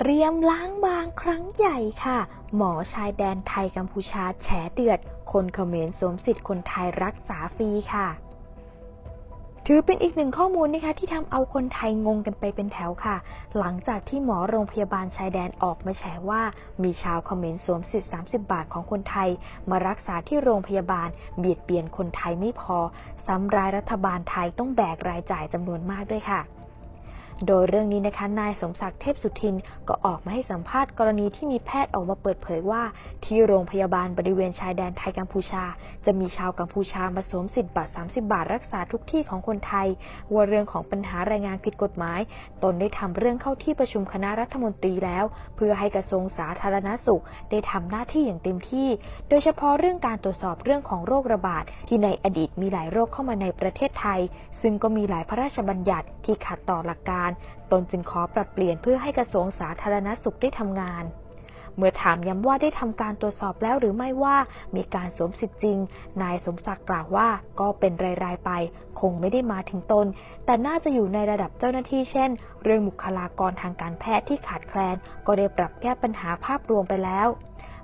เตรียมล้างบางครั้งใหญ่ค่ะ หมอชายแดนไทยกัมพูชาแฉเดือด คนเขมรสวมสิทธิ์คนไทยรักษาฟรีค่ะ ถือเป็นอีกหนึ่งข้อมูลนะคะที่ทำเอาคนไทยงงกันไปเป็นแถวค่ะ หลังจากที่หมอโรงพยาบาลชายแดนออกมาแฉว่า มีชาวเขมรสวมสิทธิ์ 30 บาทของคนไทย มารักษาที่โรงพยาบาล เบียดเบียนคนไทยไม่พอ ซ้ำรายรัฐบาลไทยต้องแบกรายจ่ายจำนวนมากด้วยค่ะ โดยเรื่องนี้นะคะนายสมศักดิ์เทพสุทินก็ออกมาให้สัมภาษณ์กรณีที่มีแพทย์ออกมาเปิดเผยว่า ที่โรงพยาบาลบริเวณชายแดนไทยกัมพูชา จะมีชาวกัมพูชามาสวมสิทธิ์บัตร 30 บาทรักษาทุกที่ของคนไทย ว่าเรื่องของปัญหาแรงงานผิดกฎหมาย ตนได้ทำเรื่องเข้าที่ประชุมคณะรัฐมนตรีแล้ว เพื่อให้กระทรวงสาธารณสุข ได้ทำหน้าที่อย่างเต็มที่ โดยเฉพาะเรื่องการตรวจสอบเรื่องของโรคระบาดที่ในอดีตมีหลายโรคเข้ามาในประเทศไทย ซึ่งก็มีหลายพระราชบัญญัติที่ขัดต่อหลักการตนจึงขอปรับเปลี่ยนเพื่อให้กระทรวงสาธารณสุขได้ทำงาน เมื่อถามย้ำว่าได้ทำการตรวจสอบแล้วหรือไม่ว่ามีการสวมสิทธิ์จริง นายสมศักดิ์กล่าวว่าก็เป็นรายๆไป คงไม่ได้มาถึงตน แต่น่าจะอยู่ในระดับเจ้าหน้าที่เช่น เรื่องบุคลากรทางการแพทย์ที่ขาดแคลน ก็ได้ปรับแก้ปัญหาภาพรวมไปแล้ว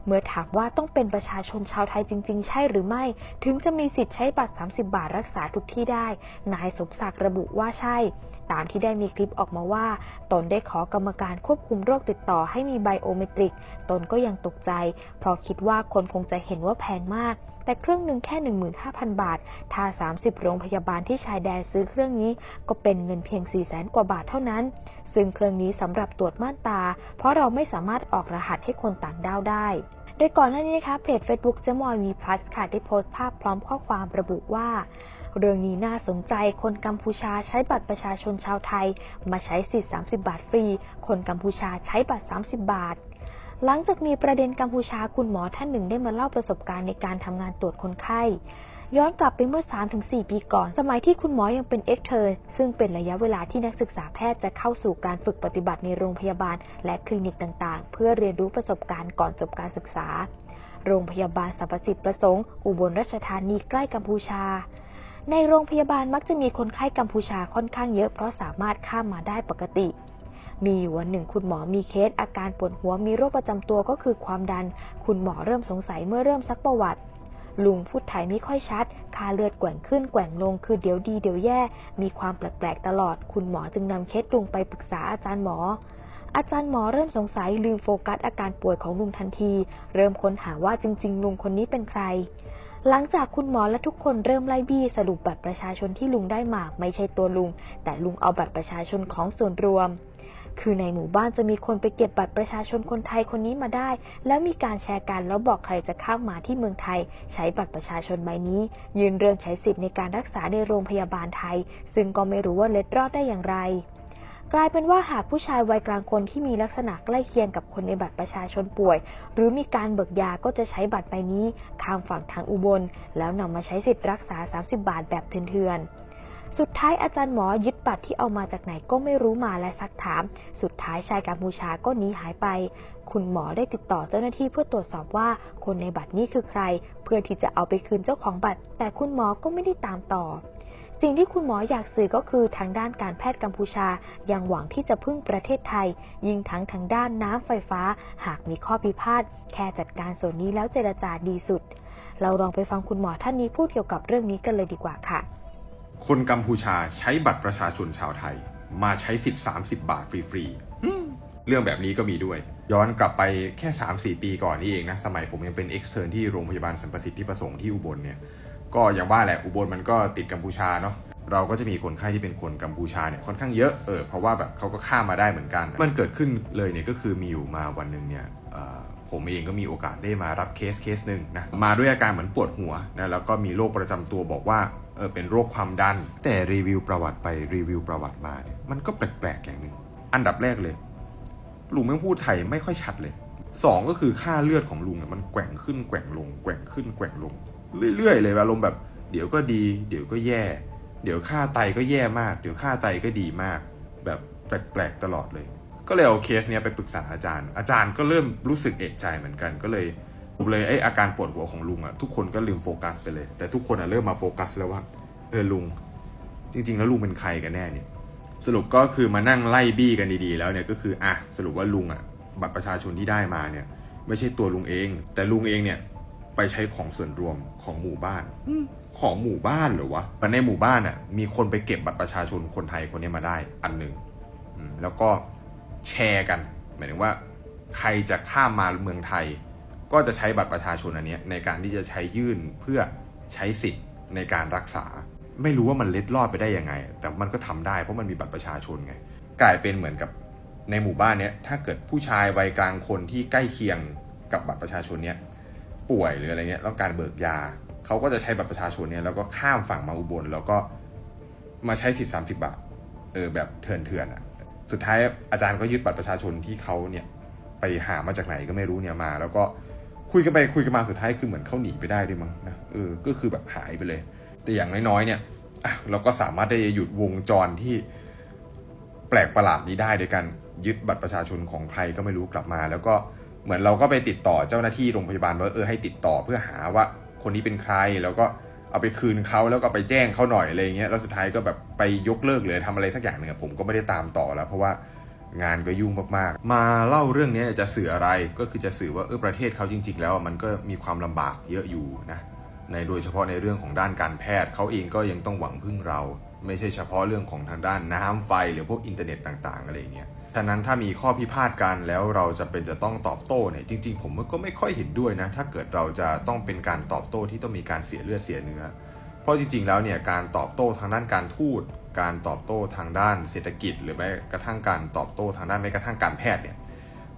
เมื่อถามว่าต้องเป็นประชาชนชาวไทยจริง ๆ ใช่หรือไม่ ถึงจะมีสิทธิ์ใช้บัตร 30 บาทรักษาทุกที่ได้ นายสมศักดิ์ระบุว่าใช่ ตามที่ได้มีคลิปออกมาว่า ตนได้ขอกรรมการควบคุมโรคติดต่อให้มีไบโอเมตริก ตนก็ยังตกใจ เพราะคิดว่าคนคงจะเห็นว่าแพงมากแต่เครื่องหนึ่งแค่ 15,000 บาท ถ้า 30 โรงพยาบาลที่ชายแดนซื้อเครื่องนี้ ก็เป็นเงินเพียง 4 0 0 0 0 0 กว่าบาทเท่านั้น ซึ่งเครื่องนี้สำหรับตรวจม่านตา เพราะเราไม่สามารถออกรหัสให้คนต่างด้าวได้โดยก่อนหน้านี้นะคะเพจ Facebook เจมอยมีพลัสค่ะได้โพสต์ภาพพร้อมข้อความระบุว่า เรื่องนี้น่าสนใจคนกัมพูชาใช้บัตรประชาชนชาวไทย มาใช้สิทธิ์ 30 บาทฟรี คนกัมพูชาใช้บัตร 30 บาท หลังจากมีประเด็นกัมพูชาคุณหมอท่านหนึ่งได้มาเล่าประสบการณ์ในการทำงานตรวจคนไข้ ย้อนกลับไปเมื่อ 3-4 ปีก่อน สมัยที่คุณหมอยังเป็นเอ็กเทอร์ซึ่งเป็นระยะเวลาที่นักศึกษาแพทย์จะเข้าสู่การฝึกปฏิบัติในโรงพยาบาล และคลินิกต่างๆ เพื่อเรียนรู้ประสบการณ์ก่อนจบการศึกษา โรงพยาบาลสรรพสิทธิประสงค์ อุบลราชธานีใกล้กัมพูชา ในโรงพยาบาลมักจะมีคนไข้กัมพูชาค่อนข้างเยอะเพราะสามารถข้ามมาได้ปกติ มีอยู่วันหนึ่งคุณหมอมีเคสอาการปวดหัวมีโรคประจำตัวก็คือความดัน คุณหมอเริ่มสงสัยเมื่อเริ่มซักประวัติ ลุงพูดไทยไม่ค่อยชัดคาเลือดแกว่งขึ้นแกว่งลงคือเดี๋ยวดีเดี๋ยวแย่ มีความแปลกๆตลอด คุณหมอจึงนำเคสลุงไปปรึกษาอาจารย์หมอ อาจารย์หมอเริ่มสงสัยลืมโฟกัสอาการป่วยของลุงทันที เริ่มค้นหาว่าจริง ๆ ลุงคนนี้เป็นใคร หลังจากคุณหมอและทุกคนเริ่มไล่บี้สรุปบัตรประชาชนที่ลุงได้มาไม่ใช่ตัวลุง แต่ลุงเอาบัตรประชาชนของส่วนรวม คือในหมู่บ้านจะมีคนไปเก็บบัตรประชาชนคนไทยคนนี้มาได้ แล้วมีการแชร์กันแล้วบอกใครจะข้ามาที่เมืองไทย ใช้บัตรประชาชนใบนี้ ยืนเรื่องใช้สิทธิ์ในการรักษาในโรงพยาบาลไทย ซึ่งก็ไม่รู้ว่าเล็ดรอดได้อย่างไรกลายเป็นว่าหากผู้ชายวัยกลางคนที่มีลักษณะใกล้เคียงกับคนในบัตรประชาชนป่วย หรือมีการเบิกยาก็จะใช้บัตรใบนี้ ข้ามฝั่งทางอุบล แล้วนำมาใช้สิทธิ์รักษา 30 บาทแบบเถื่อนๆ สุดท้ายอาจารย์หมอยึดบัตรที่เอามาจากไหนก็ไม่รู้มาและซักถาม สุดท้ายชายกัมพูชาก็หนีหายไป คุณหมอได้ติดต่อเจ้าหน้าที่เพื่อตรวจสอบว่าคนในบัตรนี้คือใคร เพื่อที่จะเอาไปคืนเจ้าของบัตร แต่คุณหมอก็ไม่ได้ตามต่อ สิ่งที่คุณหมออยากสื่อก็คือทางด้านการแพทย์กัมพูชา ยังหวังที่จะพึ่งประเทศไทย ยิ่งทั้งทางด้านน้ำไฟฟ้า หากมีข้อพิพาทแค่จัดการส่วนนี้แล้วเจรจาดีสุด เราลองไปฟังคุณหมอท่านนี้พูดเกี่ยวกับเรื่องนี้กันเลยดีกว่าค่ะ คนกัมพูชาใช้บัตรประชาชนชาวไทย มาใช้สิทธิ์30 บาทฟรีๆเรื่องแบบนี้ก็มีด้วย ย้อนกลับไปแค่ 3-4 ปีก่อนนี่เองนะ สมัยผมยังเป็นเอ็กซ์เทอร์ที่โรงพยาบาลสัมประสิทธิ์ที่ประสงค์ที่อุบลเนี่ย ก็อย่างว่าแหละอุบลมันก็ติดกัมพูชาเนาะเราก็จะมีคนไข้ที่เป็นคนกัมพูชาเนี่ยค่อนข้างเยอะเออเพราะว่าแบบเขาก็ข้ามมาได้เหมือนกัน มันเกิดขึ้นเลยเนี่ยก็คือมีอยู่มาวันหนึ่งเนี่ย ผมเองก็มีโอกาสได้มารับเคสเคสหนึ่งนะมาด้วยอาการเหมือนปวดหัวนะแล้วก็มีโรคประจำตัวบอกว่าเออเป็นโรคความดัน แต่รีวิวประวัติไปรีวิวประวัติมาเนี่ยมันก็แปลกๆอย่างหนึ่งอันดับแรกเลย ลุงแม่พูดไทยไม่ค่อยชัดเลยสองก็คือค่าเลือดของลุงเนี่ยมันแกว่งขึ้นแกว่งลงแกว่งขึ้นแกว่งลง เรื่อยๆ เลยอารมณ์แบบ เดี๋ยวก็ดี เดี๋ยวก็แย่ เดี๋ยวค่าไตก็แย่มาก เดี๋ยวค่าไตก็ดีมาก แบบแปลกๆตลอดเลย ก็เลยเอาเคสเนี้ยไปปรึกษาอาจารย์ อาจารย์ก็เริ่มรู้สึกเอะใจเหมือนกัน ก็เลยผมเลยไออาการปวดหัวของลุงอะทุกคนก็ลืมโฟกัสไปเลย แต่ทุกคนอะเริ่มมาโฟกัสแล้วว่าเออลุง จริง ๆ แล้วลุงเป็นใครกันแน่เนี่ยสรุปก็คือมานั่งไล่บี้กันดีๆ แล้วเนี่ยก็คืออะสรุปว่าลุงอะบัตรประชาชนที่ได้มาเนี่ย ไม่ใช่ตัวลุงเอง แต่ลุงเองเนี่ยไปใช้ของส่วนรวมของหมู่บ้าน ของหมู่บ้านเหรอวะมันในหมู่บ้านอะมีคนไปเก็บบัตรประชาชนคนไทยคนนี้มาได้อันหนึ่งแล้วก็ แชร์กัน หมายถึงว่าใครจะข้ามมาเมืองไทย ก็จะใช้บัตรประชาชนอันนี้ในการที่จะใช้ยื่นเพื่อใช้สิทธิ์ในการรักษา ไม่รู้ว่ามันเล็ดลอดไปได้ยังไง แต่มันก็ทำได้เพราะมันมีบัตรประชาชนไง กลายเป็นเหมือนกับในหมู่บ้านเนี้ยถ้าเกิดผู้ชายวัยกลางคนที่ใกล้เคียงกับบัตรประชาชนเนี้ยป่วยหรืออะไรเงี้ยแล้วการเบิกยาเขาก็จะใช้บัตรประชาชนเนี้ยแล้วก็ข้ามฝั่งมาอุบลแล้วก็มาใช้สิทธิ์สามสิบบาทเออแบบเถื่อนเถื่อนๆอะ สุดท้ายอาจารย์ก็ยึดบัตรประชาชนที่เขาเนี่ยไปหามาจากไหนก็ไม่รู้เนี่ยมา แล้วก็คุยกันไปคุยกันมาสุดท้ายคือเหมือนเขาหนีไปได้ด้วยมั้งนะเออก็คือแบบหายไปเลย แต่อย่างน้อยๆเนี่ยเราก็สามารถได้หยุดวงจรที่แปลกประหลาดนี้ได้โดยการยึดบัตรประชาชนของใครก็ไม่รู้กลับมา แล้วก็เหมือนเราก็ไปติดต่อเจ้าหน้าที่โรงพยาบาลว่าเออให้ติดต่อเพื่อหาว่าคนนี้เป็นใครแล้วก็ เอาไปคืนเขาแล้วก็ไปแจ้งเขาหน่อยอะไรเงี้ยแล้วสุดท้ายก็แบบไปยกเลิกเลยทำอะไรสักอย่างหนึ่งผมก็ไม่ได้ตามต่อแล้ว เพราะว่างานก็ยุ่งมากๆ มาเล่าเรื่องนี้จะสื่ออะไรก็คือจะสื่อว่าเออประเทศเขาจริง ๆ แล้วมันก็มีความลำบากเยอะอยู่นะในโดยเฉพาะในเรื่องของด้านการแพทย์เขาเองก็ยังต้องหวังพึ่งเรา ไม่ใช่เฉพาะเรื่องของทางด้านน้ำไฟหรือพวกอินเทอร์เน็ตต่าง ๆ อะไรเงี้ย ฉะนั้นถ้ามีข้อพิพาทกันแล้วเราจะเป็นจะต้องตอบโต้เนี่ยจริง ๆ ผมก็ไม่ค่อยเห็นด้วยนะ ถ้าเกิดเราจะต้องเป็นการตอบโต้ที่ต้องมีการเสียเลือดเสียเนื้อ เพราะจริง ๆ แล้วเนี่ยการตอบโต้ทางด้านการทูต การตอบโต้ทางด้านเศรษฐกิจ หรือแม้กระทั่งการตอบโต้ทางด้านแม้กระทั่งการแพทย์เนี่ย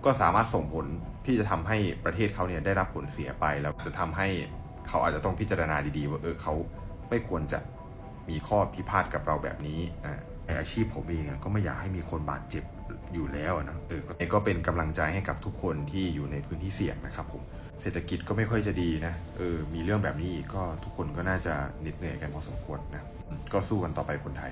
ก็สามารถส่งผลที่จะทำให้ประเทศเขาเนี่ยได้รับผลเสียไปแล้วจะทำให้เขาอาจจะต้องพิจารณาดีๆ ว่าเออเขาไม่ควรจะมีข้อพิพาทกับเราแบบนี้อ่าในอาชีพผมเองก็ไม่อยากให้มีคนบาดเจ็บ อยู่แล้วนะเออก็ก็เป็นกำลังใจให้กับทุกคนที่อยู่ในพื้นที่เสี่ยงนะครับผมเศรษฐกิจก็ไม่ค่อยจะดีนะเออมีเรื่องแบบนี้อีกก็ทุกคนก็น่าจะเหน็ดเหนื่อยกันพอสมควรนะก็สู้กันต่อไปคนไทย